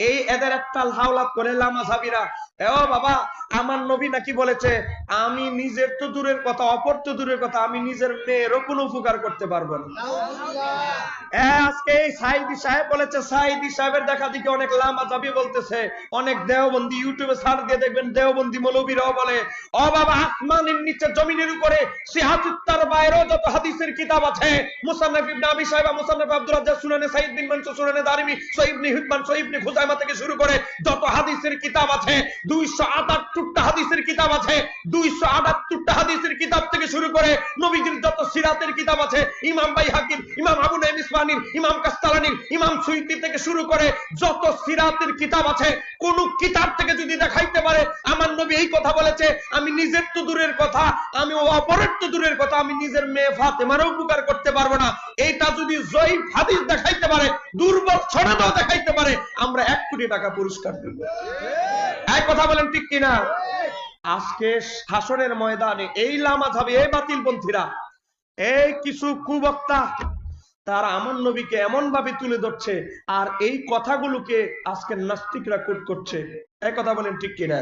Hey, এদের একটা হাওলাত করে লামা সাবিরা। ও বাবা, আমার নবী নাকি বলেছে, আমি নিজের তো দূরের কথা, অপর তো দূরের কথা, আমি নিজের মেয়েরও কোনো উপকার করতে পারব না। আজকে এই সাইদি সাহেব বলেছে, সাইদি সাহেবের দেখা দেখি অনেক লামা যাবি বলতেছে, অনেক ইউটিউবে সার্চ দিয়ে দেখবেন মৌলবীরাও বলে, ও বাবা, আসমানের নিচে জমিনের উপরে সিহাজুত্তার বাইরেও যত হাদিসের কিতাব আছে ইবনে আবি সাহেবা মুসান্নাফ আব্দুর রাজ্জাক, সুনানে সাইদ বিন মানসুর দারিমি খুজাইমা থেকে শুরু করে যত হাদিসের কিতাব আছে 278টা হাদিসের কিতাব আছে 278টা হাদিসের কিতাব থেকে শুরু করে নবীজির যত সিরাতের কিতাব আছে, ইমাম বাইহাকির, ইমাম আবু নাইম ইসমানির, ইমাম কাস্তালানির, ইমাম সুইতি থেকে শুরু করে যত সিরাতের কিতাব আছে, কোন কিতাব থেকে যদি দেখাইতে পারে, আমার নবী এই কথা বলেছে, আমি নিজের তো দূরের কথা, আমি ও অপরের তো দূরের কথা, আমি নিজের মেয়ে ফাতেমারও উপকার করতে পারব না। এইটা যদি জয়ীফ হাদিস দেখাইতে পারে, দুর্বল ছড়ানো দেখাইতে পারে, আমরা এক কোটি টাকা পুরস্কার এক কথা বলেন, ঠিক কিনা? আজকে শাসনের ময়দানে এই লামা যাবে এই বাতিলপন্থীরা, এই কিছু কুবক্তা, তারা আমন নবীকে এমন ভাবে তুলে ধরছে আর এই কথাগুলোকে আজকে নাস্তিকরা কোট করছে। এক কথা বলেন, ঠিক কিনা?